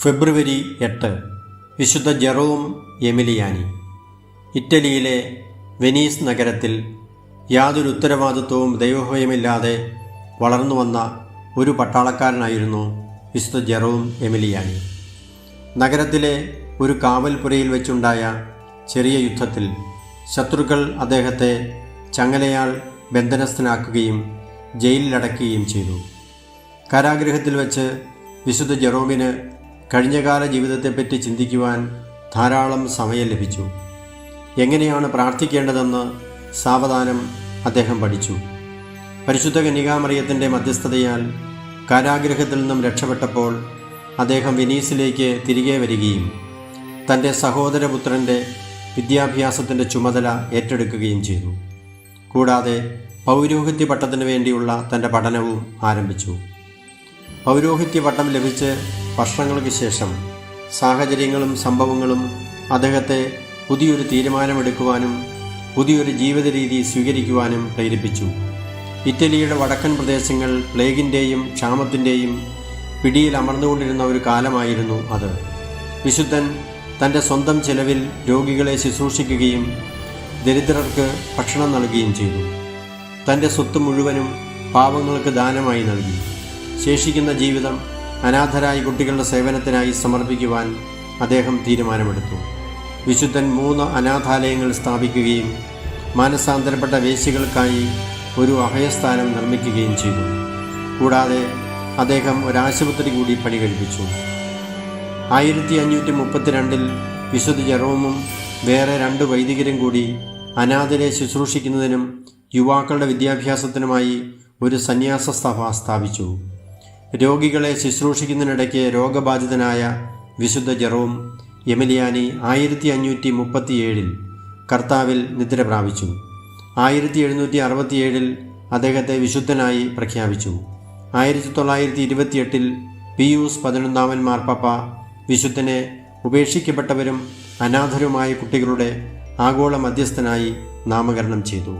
ഫെബ്രുവരി എട്ട് വിശുദ്ധ ജെറോം എമിലിയാനി. ഇറ്റലിയിലെ വെനീസ് നഗരത്തിൽ യാതൊരു ഉത്തരവാദിത്വവും ദൈവഭയമില്ലാതെ വളർന്നു വന്ന ഒരു പട്ടാളക്കാരനായിരുന്നു വിശുദ്ധ ജെറോം എമിലിയാനി. നഗരത്തിലെ ഒരു കാവൽപുരയിൽ വെച്ചുണ്ടായ ചെറിയ യുദ്ധത്തിൽ ശത്രുക്കൾ അദ്ദേഹത്തെ ചങ്ങലയാൽ ബന്ധനസ്ഥനാക്കുകയും ജയിലിലടക്കുകയും ചെയ്തു. കാരാഗൃഹത്തിൽ വെച്ച് വിശുദ്ധ ജെറോമിന് കഴിഞ്ഞകാല ജീവിതത്തെപ്പറ്റി ചിന്തിക്കുവാൻ ധാരാളം സമയം ലഭിച്ചു. എങ്ങനെയാണ് പ്രാർത്ഥിക്കേണ്ടതെന്ന് സാവധാനം അദ്ദേഹം പഠിച്ചു. പരിശുദ്ധ കന്യകാമറിയത്തിന്റെ മധ്യസ്ഥതയാൽ കാരാഗ്രഹത്തിൽ നിന്നും രക്ഷപ്പെട്ടപ്പോൾ അദ്ദേഹം വെനീസിലേക്ക് തിരികെ വരികയും തന്റെ സഹോദരപുത്രന്റെ വിദ്യാഭ്യാസത്തിന്റെ ചുമതല ഏറ്റെടുക്കുകയും ചെയ്തു. കൂടാതെ പൗരോഹിത്യ പട്ടത്തിന് വേണ്ടിയുള്ള തന്റെ പഠനവും ആരംഭിച്ചു. പൗരോഹിത്യ പട്ടം ലഭിച്ച് വർഷങ്ങൾക്ക് ശേഷം സാഹചര്യങ്ങളും സംഭവങ്ങളും അദ്ദേഹത്തെ പുതിയൊരു തീരുമാനമെടുക്കുവാനും പുതിയൊരു ജീവിത രീതി സ്വീകരിക്കുവാനും പ്രേരിപ്പിച്ചു. ഇറ്റലിയുടെ വടക്കൻ പ്രദേശങ്ങൾ പ്ലേഗിന്റെയും ക്ഷാമത്തിന്റെയും പിടിയിൽ അമർന്നുകൊണ്ടിരുന്ന ഒരു കാലമായിരുന്നു അത്. വിശുദ്ധൻ തന്റെ സ്വന്തം ചെലവിൽ രോഗികളെ ശുശ്രൂഷിക്കുകയും ദരിദ്രർക്ക് ഭക്ഷണം നൽകുകയും ചെയ്തു. തന്റെ സ്വത്ത് മുഴുവനും പാവങ്ങൾക്ക് ദാനമായി നൽകി. ശേഷിക്കുന്ന ജീവിതം അനാഥരായ കുട്ടികളുടെ സേവനത്തിനായി സമർപ്പിക്കുവാൻ അദ്ദേഹം തീരുമാനമെടുത്തു. വിശുദ്ധൻ മൂന്ന് അനാഥാലയങ്ങൾ സ്ഥാപിക്കുകയും മാനസാന്തരപ്പെട്ട വേശികൾക്കായി ഒരു അഭയസ്ഥാനം നിർമ്മിക്കുകയും ചെയ്തു. കൂടാതെ അദ്ദേഹം ഒരാശുപത്രി കൂടി പണി കഴിപ്പിച്ചു ആയിരത്തി അഞ്ഞൂറ്റി മുപ്പത്തിരണ്ടിൽ വിശുദ്ധ ജെറോമും വേറെ രണ്ട് വൈദികരും കൂടി അനാഥരെ ശുശ്രൂഷിക്കുന്നതിനും യുവാക്കളുടെ വിദ്യാഭ്യാസത്തിനുമായി ഒരു സന്യാസ സഭ സ്ഥാപിച്ചു. രോഗികളെ ശുശ്രൂഷിക്കുന്നതിനിടയ്ക്ക് രോഗബാധിതനായ വിശുദ്ധ ജെറോം എമിലിയാനി ആയിരത്തി അഞ്ഞൂറ്റി മുപ്പത്തിയേഴിൽ കർത്താവിൽ നിദ്ര പ്രാപിച്ചു. ആയിരത്തി എഴുന്നൂറ്റി അറുപത്തിയേഴിൽ അദ്ദേഹത്തെ വിശുദ്ധനായി പ്രഖ്യാപിച്ചു. ആയിരത്തി തൊള്ളായിരത്തി ഇരുപത്തിയെട്ടിൽ പിയൂസ് പതിനൊന്നാമൻ മാർപ്പാപ്പ വിശുദ്ധനെ ഉപേക്ഷിക്കപ്പെട്ടവരും അനാഥരുമായ കുട്ടികളുടെ ആഗോള മധ്യസ്ഥനായി നാമകരണം ചെയ്തു.